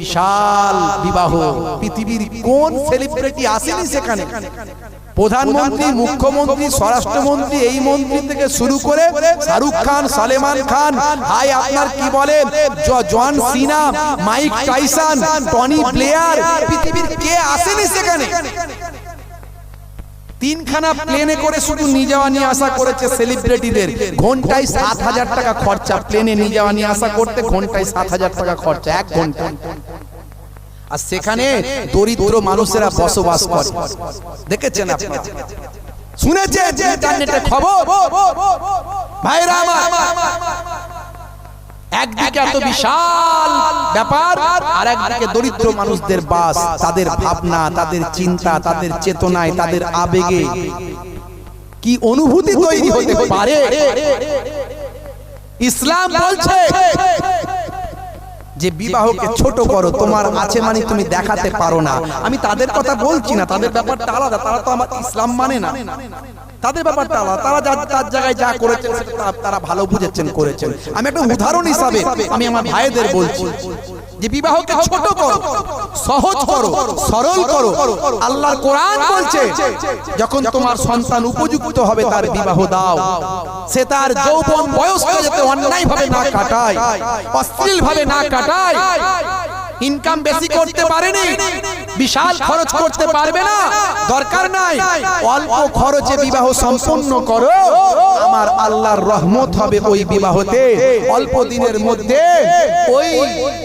বিশাল বিবাহ। পৃথিবীর কোন সেলিব্রিটি আসেনি সেখানে? প্রধানমন্ত্রী, মুখ্যমন্ত্রী, স্বরাষ্ট্রমন্ত্রী এই মন্ত্রী থেকে শুরু করে শাহরুখ খান, সালেমান খান, হাই আপনার কি বলে John Cena Mike Tyson, Tony player পৃথিবীর কে আসেনি সেখানে? তিনখানা প্লেনে করে শুধু নিয়ে যাওয়া নিয়ে আসা করেছে সেলিব্রিটিদের ঘন্টায় সাত হাজার টাকা খরচা প্লেনে নিয়ে যাওয়া নিয়ে আসা করতে ঘন্টায় সাত হাজার টাকা খরচা, এক ঘণ্টা। আর সেখানে দরিদ্র মানুষেরা বসবাস করে। দেখেছেন আপনারা? ইন্টারনেটে খবর? ভাইরা আমার। একদিকে এত বিশাল ব্যাপার আর একদিকে দরিদ্র মানুষদের বাস, তাদের ভাবনা, তাদের চিন্তা, তাদের চেতনায়, তাদের আবেগে। কি অনুভূতি তৈরি হতে পারে? ইসলাম বলছে যে বিবাহকে ছোট করো, তোমার আছে মানে তুমি দেখাতে পারো না। আমি তাদের কথা বলছি না, তাদের ব্যাপারটা আলাদা, তারা তো আমার ইসলাম মানে না। তাদের ব্যাপারটা আলাদা তারা যা তার জায়গায় যা করেছেন তারা ভালো বুঝেছেন করেছেন। আমি একটা উদাহরণ হিসাবে আমি আমার ভাইদের বলছি যে বিবাহকে ছোট করো সহজ করো সরল করো। আল্লাহর কোরআন বলছে যখন তোমার সন্তান উপযুক্ত হবে তার বিবাহ দাও। সে তার যৌবন বয়সকে যাতে অন্যায় ভাবে না কাটায় অশ্লীল ভাবে না কাটায়। ইনকাম বেশি করতে পারেনি। বিশাল খরচ করতে পারবে না। দরকার নাই। অল্প খরচে বিবাহ সম্পূর্ণ করো। আমার আল্লাহর রহমত হবে ওই বিবাহতে। অল্প দিনের মধ্যে ওই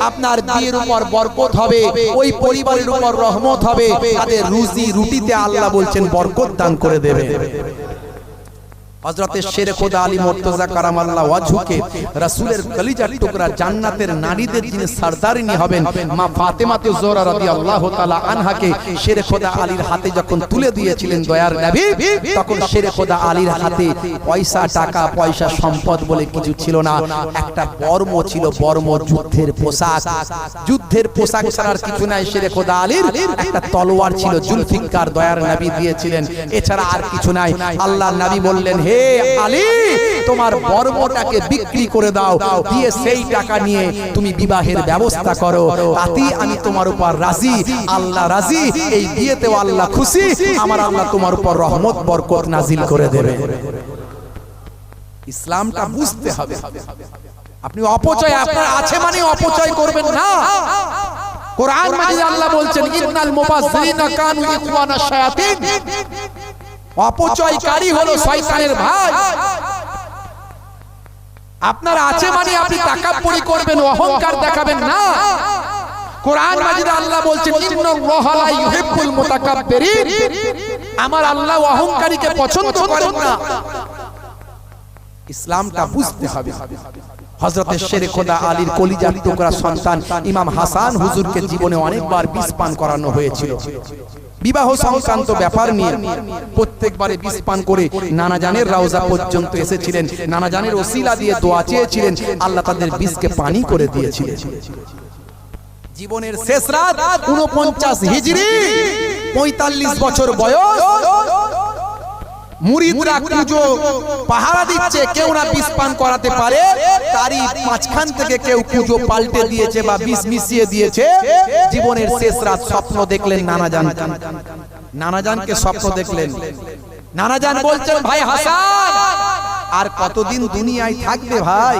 আপনার বিয়ের উপর বরকত হবে। ওই পরিবারের উপর রহমত হবে। তাদের রুজি রুটিতে আল্লাহ বলছেন বরকত দান করে দেবে। হযরতে শেরে খোদা আলী মুর্তজা কারামাল্লাহ ওয়াজহুকে রাসূলের কলিজার টুকরা জান্নাতের নারীদের যিনি সরদারিনী হবেন মা ফাতেমাতে জোহরা রাদিয়াল্লাহু তাআলা আনহাকে শেরে খোদা আলীর হাতে যখন তুলে দিয়েছিলেন দয়ার নবী তখন শেরে খোদা আলীর হাতে পয়সা টাকা পয়সা সম্পদ বলে কিছু ছিল না। একটা বর্ম ছিল বর্ম যুদ্ধের পোশাক। যুদ্ধের পোশাক ছাড়ার কিছু নাই শেরে খোদা আলীর একটা তলোয়ার ছিল জুলফিকার দয়ার নবী দিয়েছিলেন এছাড়া আর কিছু নাই আল্লাহর নবী বললেন হে আলী, তোমার বর্মটাকে বিক্রি করে দাও, দিয়ে সেই টাকা নিয়ে তুমি বিবাহের ব্যবস্থা করো। তাতেই আমি তোমার উপর রাজি, আল্লাহ রাজি, এই বিয়েতেও আল্লাহ খুশি, আমার আল্লাহ তোমার উপর রহমত, বরকত নাজিল করে দেবে। ইসলামটা বুঝতে হবে। আপনি অপচয় আপনার আছে মানে অপচয় করবেন না। কোরআন মাজিদে আল্লাহ বলছেন, ইন্নাল মুবাজ্জিরিনা কানু ইখওয়ানা শায়াতিন। অপচয়কারী হলো শয়তানের ভাই। আপনার আছে মানে আপনি তাকাব্বুরি করবেন অহংকার দেখাবেন না। কোরআন মাজিদে আল্লাহ বলছেন ইন্নাল্লাহা ইউহিব্বুল মুতাকাব্বিরিন। আমার আল্লাহ অহংকারীকে পছন্দ করেন না। ইসলামটা বুঝতে হবে। হজরতে শেরে খোদা আলীর কলিজার টুকরা সন্তান ইমাম হাসান হুজুরকে জীবনে অনেকবার বিষ পান করানো হয়েছিল। বিবাহ সংক্রান্ত ব্যাপার নিয়ে প্রত্যেকবারে বিষ পান করে নানা জানের রাউজা পর্যন্ত এসেছিলেন। নানা জানের ওসিলা দিয়ে দোয়া চেয়েছিলেন। আল্লাহ তাদের বিষকে পানি করে দিয়েছিলেন। জীবনের শেষ রাত উনপঞ্চাশ হিজড়ি, পঁয়তাল্লিশ বছর বয়স। মুরিদরা পুজো পাহারা দিচ্ছে কেউ না বিষ পান করাতে পারে। তারই মাঝখান থেকে কেউ পুজো পাল্টে দিয়েছে বা বিষ মিশিয়ে দিয়েছে। জীবনের শেষ রাত স্বপ্ন দেখলেন নানা জান। নানা জানকে স্বপ্ন দেখলেন। নানা জান বলছেন ভাই হাসান আর কতদিন দুনিয়ায় থাকবে ভাই?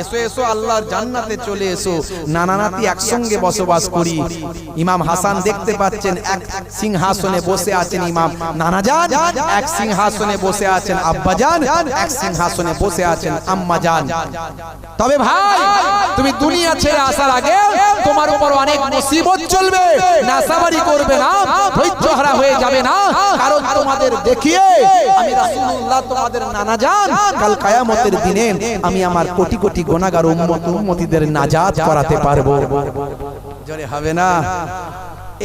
এসো এসো, আল্লাহর জান্নাতে চলে এসো। নানা নাতি একসঙ্গে বসবাস করি। ইমাম হাসান দেখতে পাচ্ছেন এক সিংহাসনে বসে আছেন ইমাম। নানা জান এক সিংহাসনে বসে আছেন আব্বা জান এক সিংহাসনে বসে আছেন আম্মা জান তবে ভাই, তুমি দুনিয়া ছেড়ে আসার আগে তোমার উপর অনেক মুসিবত চলবে। নাসাবারি করবে না ধৈর্য হারা হয়ে যাবে না। কারণ তোমাদের দেখিয়ে আমি রাসূলুল্লাহ, তোমাদের নানা জান কাল কায়ামতের দিনে আমি আমার কোটি কোটি গোনাগার উম্মত উম্মতিদের নাজাত করাতে পারব। জোরে হবে না?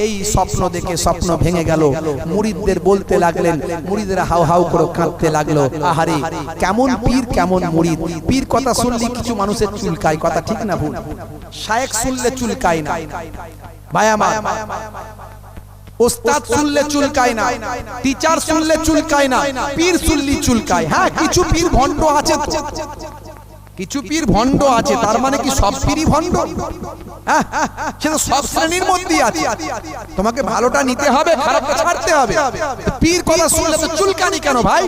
এই স্বপ্ন দেখে স্বপ্ন ভেঙে গেল। মুরিদদের বলতে লাগলেন, মুরিদরা হাউ হাউ করে কাঁদতে লাগল। আহারে, কেমন পীর, কেমন মুরিদ। পীর কথা শুনলে কিছু মানুষের চুলকায়, কথা ঠিক না ভুল? শায়েক শুনলে চুলকায় না। ভাই আমার ওস্তাদ শুনলে চুলকায় না টিচার শুনলে চুলকায় না পীর শুনলি চুলকায়। হ্যাঁ কিছু পীর ভণ্ড আছে কিছু পীর ভণ্ড আছে তার মানে কি সব পীরই ভণ্ড? হ্যাঁ, সব শ্রেণির মধ্যেই আছে। তোমাকে ভালোটা নিতে হবে খারাপটা ছাড়তে হবে। পীর কথা শুনলে তো চুলকানি কেন ভাই?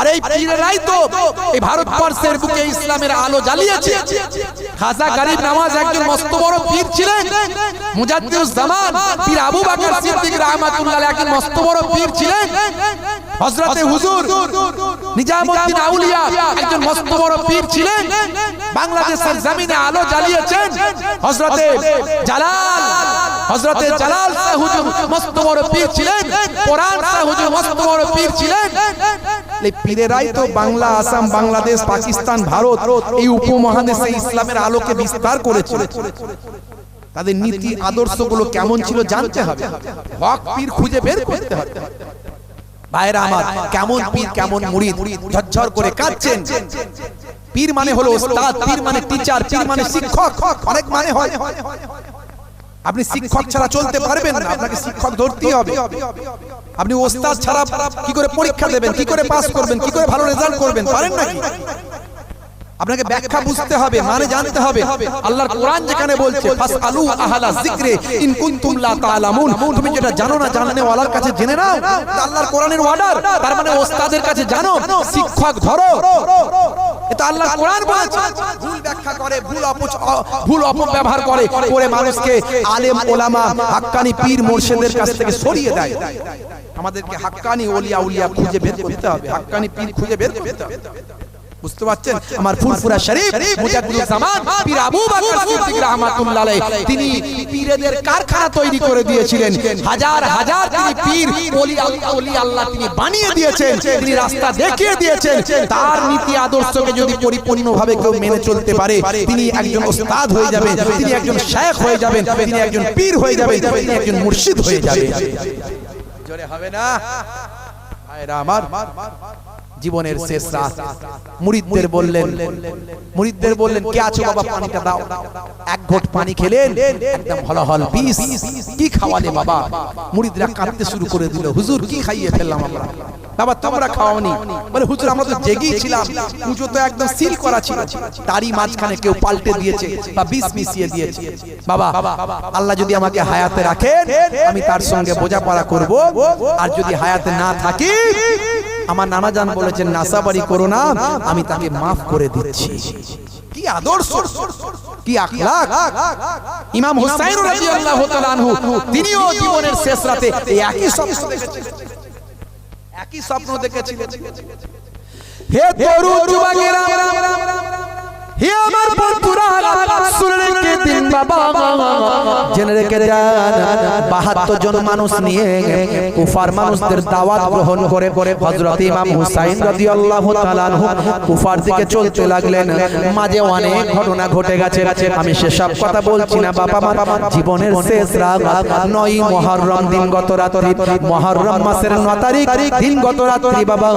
আর এই পীরেরাই তো এই ভারতবর্ষের বুকে ইসলামের আলো জ্বালিয়েছে। খাজা গরিব নামাজ একজন মস্ত বড় পীর ছিলেন। মুজাদ্দিদুজ জামান পীর আবু বকর সিদ্দিক রাহমাতুল্লাহ একজন মস্ত বড় পীর ছিলেন। হযরতে হুজুর নিজামউদ্দিন আউলিয়া একজন মস্ত বড় পীর ছিলেন। বাংলাদেশের জমিনে আলো জ্বালিয়েছেন। হযরতে জালাল হযরতে জালাল শাহ হুজুর মস্ত বড় পীর ছিলেন। কোরআন শাহ হুজুর মস্ত বড় পীর ছিলেন। এই বাংলা, আসাম, বাংলাদেশ, পাকিস্তান, ভারত এই উপমহাদেশে ইসলামের আলোকে বিস্তার করেছে। তাদের নীতি, আদর্শগুলো কেমন ছিল জানতে হবে। হক পীর খুঁজে বের করতে হবে। ভাইরা আমার, কেমন পীর, কেমন ঝরঝর করে পীর মানে হলো ওস্তাদ, পীর মানে টিচার পীর মানে শিক্ষক। অনেক মানে হয়। আপনি শিক্ষক ছাড়া চলতে পারবেন না, আপনাকে শিক্ষক ধরতেই হবে। আপনি ওস্তাদ ছাড়া কি করে পরীক্ষা দেবেন কি করে পাস করবেন কি করে ভালো রেজাল্ট করবেন পারেন নাকি আপনাকে ব্যাখ্যা বুঝতে হবে মানে জানতে হবে। আল্লাহর কোরআন যেখানে বলছে ফাসআলু আহলা যিকরে ইন কুনতুম লা তাআলামুন। তুমি যেটা জানো না জাননে ওয়ালার কাছে জেনে নাও। আল্লাহর কোরআনের অর্ডার তার মানে ওস্তাদের কাছে জানো শিক্ষক ধরো এটা আল্লাহ কোরআন বলেছে। ভুল ব্যাখ্যা করে ভুল অপচ ভুল অপব্যবহার করে করে মানুষকে আলেম ওলামা হাক্কানি পীর মুর্শিদের কাছ থেকে সরিয়ে দেয়। আমাদেরকে হাক্কানি ওলিয়া উলিয়া খুঁজে বের করতে হবে। হাক্কানি পীর খুঁজে বের করতে হবে। বুঝতে পারছেন আমার ফুরফুরা শরীফ মুজাদ্দিদুল জামান পীর আবু বকর সিদ্দিক রাহমাতুল্লাহ আলাইহি তিনি পীরদের কারখানা তৈরি করে দিয়েছিলেন হাজার হাজার তিনি পীর ওলি ওলি আল্লাহ তিনি বানিয়ে দিয়েছেন তিনি রাস্তা দেখিয়ে দিয়েছেন তার নীতি আদর্শকে যদি পরিপূর্ণভাবে কেউ মেনে চলতে পারে তিনি একজন ওস্তাদ হয়ে যাবেন তিনি একজন শেখ হয়ে যাবেন তিনি একজন পীর হয়ে যাবেন তিনি একজন মুর্শিদ হয়ে যাবেন জোরে হবে না ভাইরা আমার জীবনের শেষ রাত মুরিদদের বললেন মুরিদদের বললেন কে আছো বাবা পানিটা দাও এক ঘট পানি খেলেন একদম হল হল বিষ কি খাওয়ালে বাবা মুরিদরা কাঁদতে শুরু করে দিল হুজুর কি খাইয়ে ফেললাম আমরা বাবা তোমরা খাওয়াওনি বলে হুজুর আমরা তো জেগেই ছিলাম পুজো তো একদম সিল করা ছিল তারই মাঝখানে কেউ পাল্টে দিয়েছে বা বিষ মিশিয়ে দিয়েছে বাবা আল্লাহ যদি আমাকে হায়াতে রাখেন আমি তার সঙ্গে বোঝাপড়া করব আর যদি হায়াতে না থাকি আমার নানা জান বলেছেন, নাসাবাড়ি করো না, আমি তাকে মাফ করে দিচ্ছি। কি আদর্শ তিনিও শেষ রাতে একই স্বপ্ন একই দেখেছিলেন। হে তরুণ মাঝে অনেক ঘটনা ঘটে গেছে। আমি সেসব কথা বলছি না বাবা জীবনের শেষ দিন গত রাত্রি। মাসের 9 তারিখ দিন গত রাত্রি বাবা।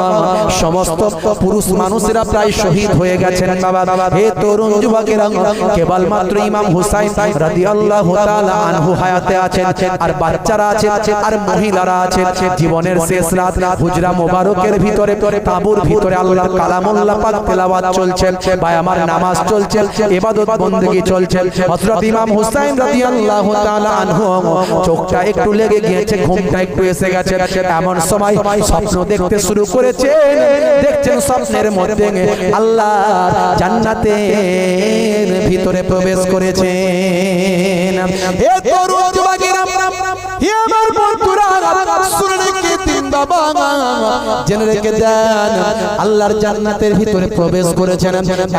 সমস্ত পুরুষ মানুষেরা প্রায় শহীদ হয়ে গেছেন বাবা। হে আমার চোখটা একটু লেগে গিয়েছে, ঘুমটা একটু এসে গেছে। এমন সময় স্বপ্ন দেখতে শুরু করেছেন, দেখছেন স্বপ্নের মধ্যে আল্লাহ জান্নাতে ভিতরে প্রবেশ করেছেন। হে তরুণ যুবকেরা হে আমার বন্ধুরা বাবা জেনে রেখে দেন আল্লাহর জান্নাতের ভিতরে প্রবেশ করেছেন।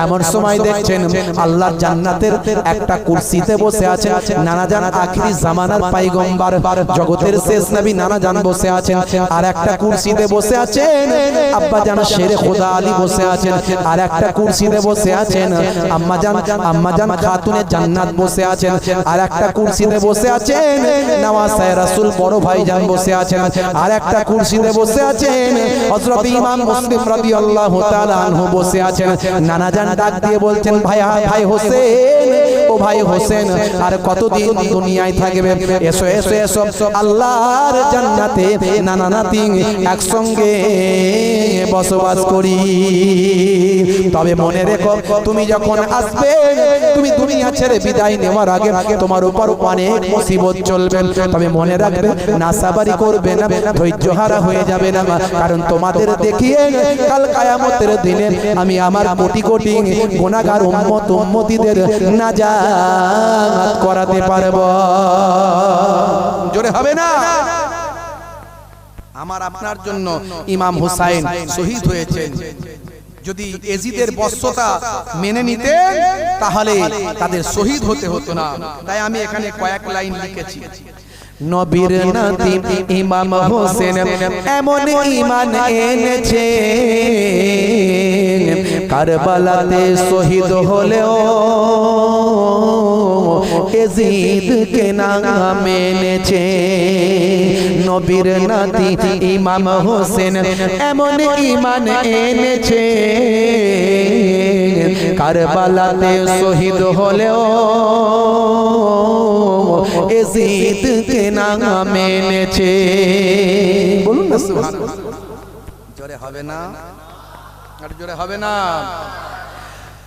এমন সময় দেখছেন আল্লাহর জান্নাতের একটা কুরসিতে বসে আছেন নানা জান আখিরি জামানার পাইগম্বার। জগতের শেষ নবী নানা জান বসে আছেন। আর একটা কুরসিতে বসে আছেন আব্বা জান শেরে খোদা আলী বসে আছেন। আর একটা কুরসিতে বসে আছেন আম্মা জান আম্মা জান খাতুনে জান্নাত বসে আছেন। আর একটা কুরসিতে বসে আছেন নওয়াজ রাসূল বড় ভাই জান বসে আছেন। আর একটা কুরসি কুরসিতে বসে আছেন হযরত ইমাম মুসলিম রাদিয়াল্লাহু তাআলা আনহু বসে আছেন নানা জান ডাক দিয়ে বলছেন ভাই ভাই হোসেন ও ভাই হোসেন আর কতদিন দুনিয়ায় থাকবে এসো এসো এসো আল্লাহর জান্নাতে নানা নাতি একসঙ্গে বসবাস করি তবে মনে রেখো তুমি যখন আসবে তুমি দুনিয়া ছেড়ে বিদায় নেওয়ার আগে তোমার উপর অনেক মুসিবত চলবে তবে মনে রাখবে নাসাবারি করবে না ধৈর্য হারা হয়ে যাবে না কারণ তোমাদের দেখিয়ে কাল কায়ামতের দিনে আমি আমার কোটি কোটি গুণাগার উম্মত উম্মতিদের নাজাত করাতে পারব। জোরে হবে না? আমার আপনার জন্য ইমাম হুসাইন শহীদ হয়েছেন। যদি এজিদের বর্ষতা মেনে নিতে তাহলে তাদের শহীদ হতে হতো না। তাই আমি এখানে কয়েক লাইন লিখেছি। নবীর নাতি ইমাম হোসেন এমন ইমান এনেছে কারবালাতে শহীদ হলেও এজিদ কে নাম এনেছে নবীর নাতি ইমাম হোসেন এমন ইমান এনেছে। কারবালাতে শহীদ হলেও এজিদ কে নাম এনেছে বলুন না জোরে হবে না? আর জোরে হবে না?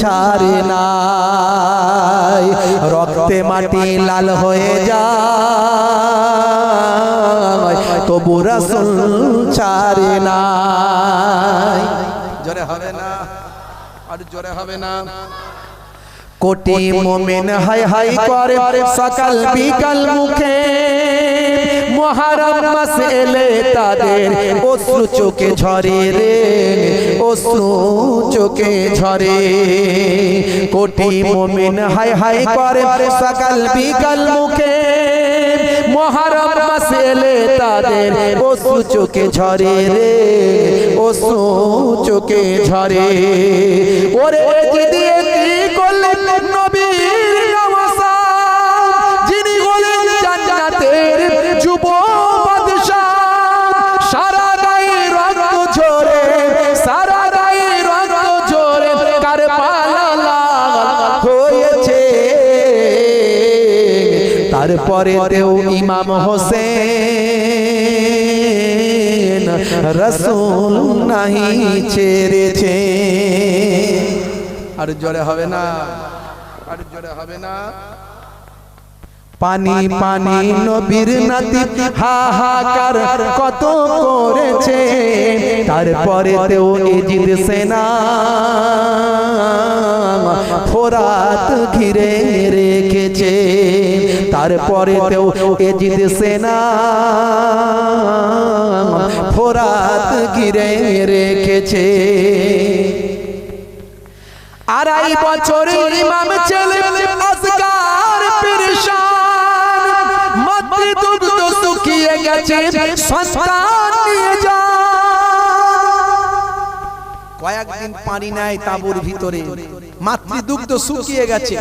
ছাড়ে নাই। রক্তে মাটি লাল হয়ে যায় তবু রসুল ছাড়ে নাই। জোরে হবে না আর জোরে হবে না। কোটি মোমেন হাই হাই করে সকাল বিকাল মুখে। মহারম মাস এলে তাদের অশ্রু চোখে ঝরে রে অশ্রু চোখে ঝরে কোটি মোমেন হাই হাই করে সকাল বিকাল মুখে। মহারম মাস এলে তাদের অশ্রু চোখে ঝরে রে অশ্রু চোখে ঝরে ওরে দিয়ে কি করলেন? তারপরে তেও ইমাম হোসেন। রসুল নাহি ছেড়েছে। আর জোরে হবে না। আর জোরে হবে না। পানি পানি নবীর নাতি হাহাকার কত করেছে। তারপরে তেও এজিদ সেনা। ফোরাত ঘিরে রেখেছে। তারপরে তেও এজিদ সেনা ফোরাত গিরে রেখেছে। আড়াই বছর ইমাম ছেলে আসগার পেরেশান। মাতৃদুগ্ধ শুকিয়ে গেছে সন্তান নিয়ে যা কয়েকদিন পানি নাই তাঁবুর ভিতরে। মাতৃ দুগ্ধ শুকিয়ে গেছে।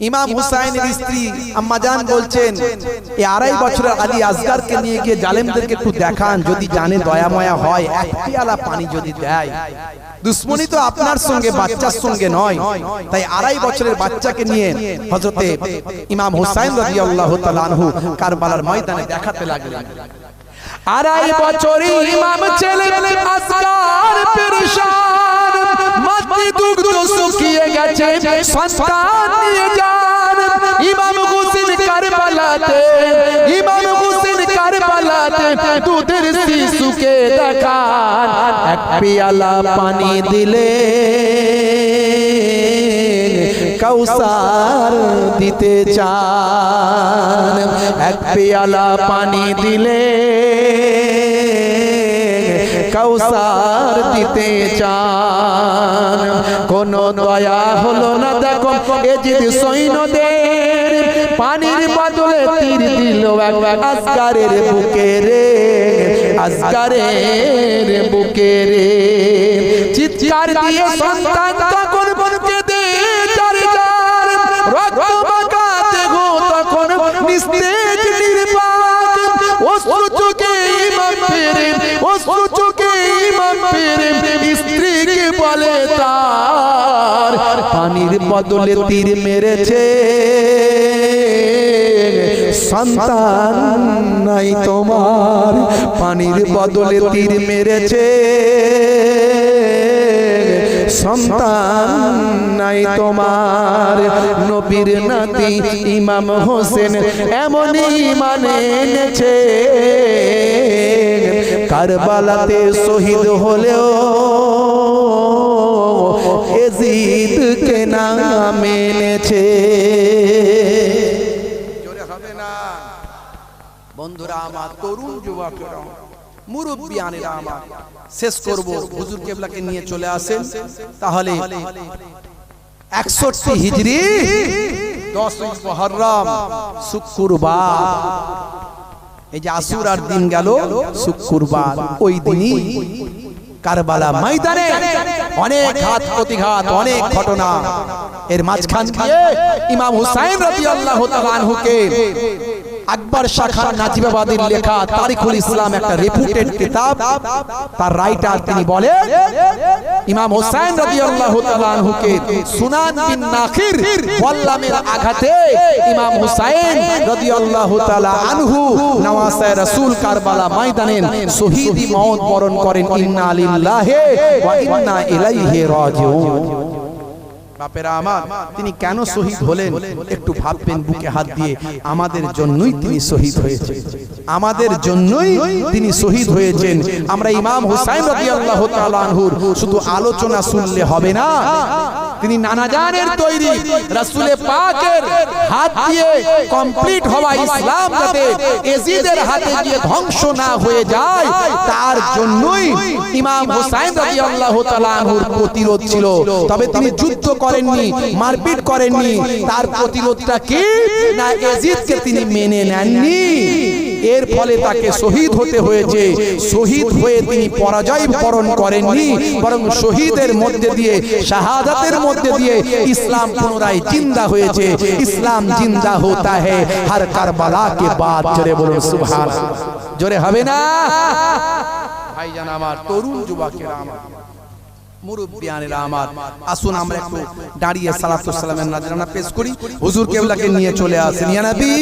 ইমাম হুসাইনের স্ত্রী আম্মাজান বলছেন এই আড়াই বছরের আলী আসগারকে নিয়ে গিয়ে জালেমদেরকে একটু দেখান যদি জানে দয়া ময়া হয় এক পেয়ালা পানি যদি দেয়। দুশ্মনী তো আপনার সঙ্গে বাচ্চার সঙ্গে নয়। তাই আড়াই বছরের বাচ্চাকে নিয়ে হজরতে ইমাম হুসাইন রাদিয়াল্লাহু তাআলা আনহু কারবালার ময়দানে দেখাতে লাগলেন। আড়াই বছরই ইমাম ছেলে আসগার পেরেশান মাতৃদুগ্ধ শুকিয়ে গেছে, সন্তান নিয়ে যান। ইমাম হুসেন কারবালাতে, ইমাম হুসেন কারবালাতে দুধের শিশুকে পেয়ালা পানি দিলে কৌসার দিতে চান। এক পেয়ালা পানি দিলে কাউসার দিতে চান। কোন দয়া হলো না দেখো এ যদি সৈন্যদের পানির বদলে তীর দিল আজকারের আসকারের বুকে রে আসকারের বুকে রে। চিৎকার দিয়ে সন্তান স্ত্রীকে বলে তার, পানির বদলে তীর মেরেছে। সন্তান নাই তোমার, পানির বদলে তীর মেরেছে। সন্তান নাই তোমার, নবীর নাতি ইমাম হোসেন এমনই মানে এনেছে। কারবালাতে শহীদ হলেও এজিদকে না। বন্ধুরা আমার তরুণ যুবকেরা মুরব্বিয়ানেরা আমার, শেষ করব। হুজুর কেবলাকে নিয়ে চলে আসেন। তাহলে একষট্টি হিজরি, দশ মহরম, শুক্রবার। এই যে আসুরার দিন গেল শুক্রবার ওই দিনই কারবালা ময়দানে অনেক ঘাত প্রতিঘাত অনেক ঘটনা। এর মাঝখান দিয়ে ইমাম হুসাইন রাদিয়াল্লাহু তাআলা আনহুকে আকবর শাখার নাজিবাবাদের লেখা তারিখুল ইসলাম একটা রেপুটেড কিতাব। তার রাইটার তিনি বলে ইমাম হোসেন রাদিয়াল্লাহু তাআলা আনহুকে সুনান বিন নাখির ওয়াল্লামের আঘাতে ইমাম হুসাইন রাদিয়াল্লাহু তাআলা আনহু নওয়াসে রাসূল কারবালা ময়দানে শহীদি মওত বরণ করেন, ইন্না লিল্লাহি ওয়া ইন্না ইলাইহি রাজিউন। বাপেরা আমার, তিনি কেন শহীদ হলেন? একটু ভাববেন বুকে হাত দিয়ে, আমাদের জন্যই তিনি শহীদ হয়েছেন। আমাদের জন্যই তিনি শহীদ হয়েছেন। আমরা ইমাম হুসাইন রাদিয়াল্লাহু তাআলা আনহুর শুধু আলোচনা শুনলে হবে না। তিনি নানা জানের তৈরি, রাসূলে পাকের হাত দিয়ে কমপ্লিট হওয়া ইসলাম যাতে এজিদের হাতে গিয়ে ধ্বংস না হয়ে যায়, তার জন্যই ইমাম হুসাইন রাদিয়াল্লাহু তাআলা আনহুর প্রতিরোধ ছিল। তবে তিনি যুদ্ধ করেননি, মারপিট করেননি, তার প্রতিরোধটা কি? না এজিদকে তিনি মেনে নেননি। এর ফলে তাকে শহীদ হতে হয়েছে। শহীদ হয়ে তিনি পরাজয় বরণ করেননি, বরং শহীদের মধ্যে দিয়ে, শাহাদাতের মধ্যে দিয়ে ইসলাম পুনরায় জিন্দা হয়েছে। ইসলাম জিন্দা হতা হ্যাঁ হর কারবালা কে বাদ। জোরে বলুন সুবহান জোরে হবে না? ভাই জান আমার, তরুণ যুবকেরা আমার মুরব্বিয়ানেরা আমার, আসুন আমরা একটু দাঁড়িয়ে সালাতুসালামের নাজরানা পেশ করি। হুজুর কেবলাকে নিয়ে চলে আসেন। ইয়া নবী!